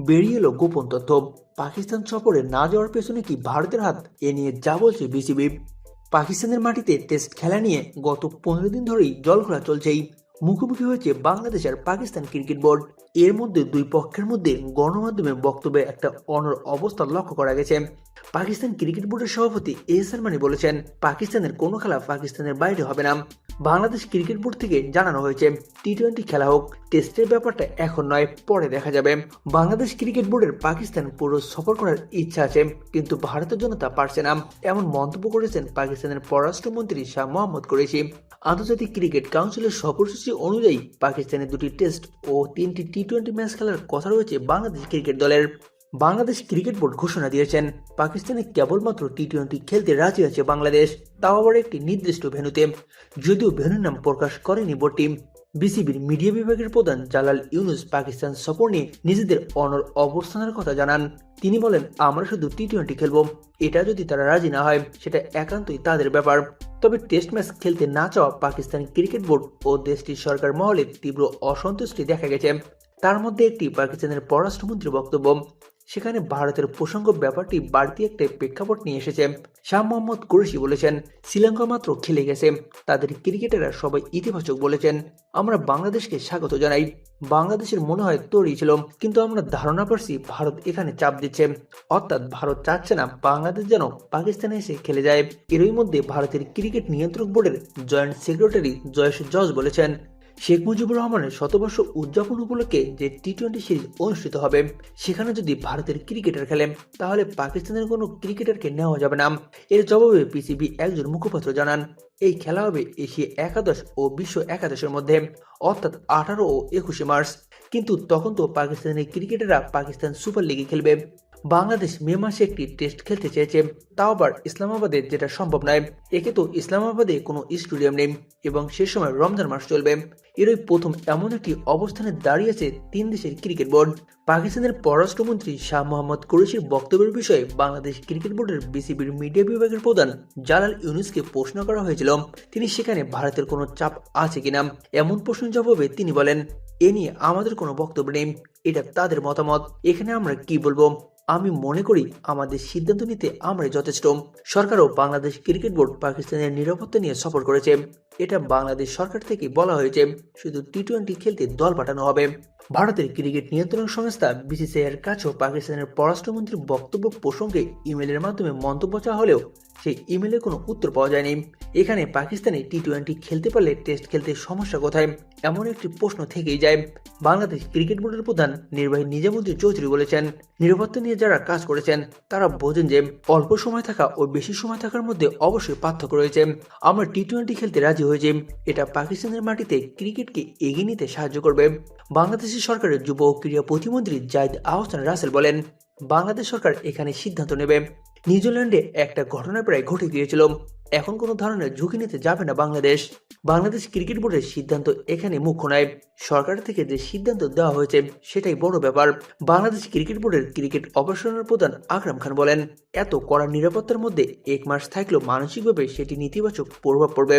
বেরিয়ে এলো গোপন তথ্য। পাকিস্তান সফরে না যাওয়ার পেছনে কি ভারতের হাত? এ নিয়ে যা বলছে বিসিবি। পাকিস্তানের মাটিতে টেস্ট খেলা নিয়ে গত পনেরো দিন ধরেই জলঘোলা চলছেই। মুখোমুখি হয়েছে বাংলাদেশ আর পাকিস্তান ক্রিকেট বোর্ড। এর মধ্যে দুই পক্ষের মধ্যে গণমাধ্যমে বক্তব্যে একটা অনর অবস্থা লক্ষ্য করা গেছে। পাকিস্তান ক্রিকেট বোর্ডের সভাপতি এ সালমানি বলেছেন, পাকিস্তানের কোনো খেলা পাকিস্তানের বাইরে হবে না। বাংলাদেশ ক্রিকেট বোর্ড থেকে জানানো হয়েছে টি টোয়েন্টি খেলা হোক, টেস্টের ব্যাপারটা এখন নয়, পরে দেখা যাবে। বাংলাদেশ ক্রিকেট বোর্ডের পাকিস্তান পুরো সফর করার ইচ্ছা আছে, কিন্তু ভারতের জন্য তা পারছে না। এমন মন্তব্য করেছেন পাকিস্তানের পররাষ্ট্রমন্ত্রী শাহ মোহাম্মদ কুরেশি। আন্তর্জাতিক ক্রিকেট কাউন্সিলের সফরসূচি অনুযায়ী পাকিস্তানের দুটি টেস্ট ও তিনটি টি টোয়েন্টি ম্যাচ খেলার কথা রয়েছে বাংলাদেশ ক্রিকেট দলের। বাংলাদেশ ক্রিকেট বোর্ড ঘোষণা দিয়েছেন, পাকিস্তানে কেবলমাত্র টি টোয়েন্টি খেলতে রাজি আছে বাংলাদেশ, তাও আবার একটি নির্দিষ্ট ভেন্যুতে। যদিও ভেন্যুর নাম প্রকাশ করেনি বোর্ড টিম, বিসিবির মিডিয়া বিভাগের প্রধান জালাল ইউনুস পাকিস্তান সফর নিয়ে নিজেদের অনর অবস্থানের কথা জানান। তিনি বলেন, আমরা শুধু টি টোয়েন্টি খেলব, এটা যদি তারা রাজি না হয়, সেটা একান্তই তাদের ব্যাপার। তবে টেস্ট ম্যাচ খেলতে না চাওয়া পাকিস্তান ক্রিকেট বোর্ড ও দেশটির সরকার মহলে তীব্র অসন্তুষ্টি দেখা গেছে। তার মধ্যে একটি পাকিস্তানের পররাষ্ট্রমন্ত্রীর বক্তব্য। সেখানে ভারতের প্রসঙ্গ ব্যাপারটি বাড়তি একটা প্রেক্ষাপট নিয়ে এসেছে। শাহ মোহাম্মদ কুরেশি বলেছেন, শ্রীলঙ্কা মাত্র খেলে গেছে। তাদের ক্রিকেটাররা সবাই ইতিবাচক বলেছেন। আমরা বাংলাদেশকে স্বাগত জানাই। বাংলাদেশের মনে হয় তৈরি ছিল, কিন্তু আমরা ধারণা করছি ভারত এখানে চাপ দিচ্ছে। অর্থাৎ ভারত চাচ্ছে না বাংলাদেশ যেন পাকিস্তানে এসে খেলে যায়। এরই মধ্যে ভারতের ক্রিকেট নিয়ন্ত্রক বোর্ডের জয়েন্ট সেক্রেটারি জয়েশ জজ বলেছেন শেখ মুজিবুর রহমানের শতবর্ষ উদযাপন উপলক্ষে যে টি টোয়েন্টি সিরিজ অনুষ্ঠিত হবে, সেখানে যদি ভারতের ক্রিকেটার খেলেন, তাহলে পাকিস্তানের কোনো ক্রিকেটারকে নেওয়া যাবে না। এর জবাবে পিসিবি একজন মুখপাত্র জানান, এই খেলা হবে এশিয়া একাদশ ও বিশ্ব একাদশের মধ্যে, অর্থাৎ আঠারো ও একুশে মার্চ। কিন্তু তখন তো পাকিস্তানের ক্রিকেটাররা পাকিস্তান সুপার লিগে খেলবে। বাংলাদেশ মে মাসে একটি টেস্ট খেলতে চেয়েছে, তাও আবার ইসলামাবাদে যেটা সম্ভব নয়। একে তো ইসলামাবাদে কোনো স্টেডিয়াম নেই এবং সে সময় রমজান মাস চলবে। এরই প্রথম এমন একটি অবস্থানে দাঁড়িয়েছে তিন দেশের ক্রিকেট বোর্ড পাকিস্তানের পররাষ্ট্রমন্ত্রী শাহ মোহাম্মদ কুরেশির বক্তব্যের বিষয়ে বাংলাদেশ ক্রিকেট বোর্ডের বিসিবির মিডিয়া বিভাগের প্রধান জালাল ইউনুসকে প্রশ্ন করা হয়েছিল, তিনি সেখানে ভারতের কোনো চাপ আছে কিনা? এমন প্রশ্ন জবাবে তিনি বলেন, এ নিয়ে আমাদের কোনো বক্তব্য নেই। এটা তাদের মতামত। এখানে আমরা কি বলব? আমি মনে করি আমাদের সিদ্ধান্ত নিতে আমরা যথেষ্ট। সরকারও বাংলাদেশ ক্রিকেট বোর্ড পাকিস্তানের নিরাপত্তা নিয়ে সফর করেছে। এটা বাংলাদেশ সরকার থেকে বলা হয়েছে, শুধু টি টোয়েন্টি খেলতে দল পাঠানো হবে। ভারতের ক্রিকেট নিয়ন্ত্রণ সংস্থা বিসিসিআই এর কাছেও পাকিস্তানের পররাষ্ট্রমন্ত্রীর বক্তব্য প্রসঙ্গে ইমেলের মাধ্যমে মন্তব্য চাওয়া হলেও সেই ইমেলে কোনো উত্তর পাওয়া যায়নি। এখানে পাকিস্তানে টি টোয়েন্টি খেলতে পারলে টেস্ট খেলতে সমস্যা কোথায়? এমন একটি প্রশ্ন থেকেই যায়। বাংলাদেশ ক্রিকেট বোর্ডের প্রধান নির্বাহী নিজামুদ্দিন চৌধুরী বলেছেন, নিরাপত্তা নিয়ে যারা কাজ করেছেন, তারা বোঝেন যে অল্প সময় থাকা ও বেশি সময় থাকার মধ্যে অবশ্যই পার্থক্য রয়েছে। আমরা টি টোয়েন্টি খেলতে রাজি হয়েছি এটা পাকিস্তানের মাটিতে ক্রিকেটকে এগিয়ে নিতে সাহায্য করবে। বাংলাদেশের সরকারের যুব ও ক্রীড়া প্রতিমন্ত্রী জাহিদ আহসান রাসেল বলেন, বাংলাদেশ সরকার এখানে সিদ্ধান্ত নেবে। নিউজিল্যান্ডে একটা ঘটনা প্রায় ঘটে গিয়েছিল। এখন কোনো ধরনের ঝুঁকি নিতে যাবে না বাংলাদেশ। বাংলাদেশ ক্রিকেট বোর্ডের সিদ্ধান্ত এখানে মুখ্য নয়। সরকার থেকে যে সিদ্ধান্ত দেওয়া হয়েছে, সেটাই বড় ব্যাপার। বাংলাদেশ ক্রিকেট বোর্ডের ক্রিকেট অপারেশনের প্রধান আকরাম খান বলেন, এত কড়া নিরাপত্তার মধ্যে এক মাস থাকলেও মানসিকভাবে সেটি নেতিবাচক প্রভাব পড়বে।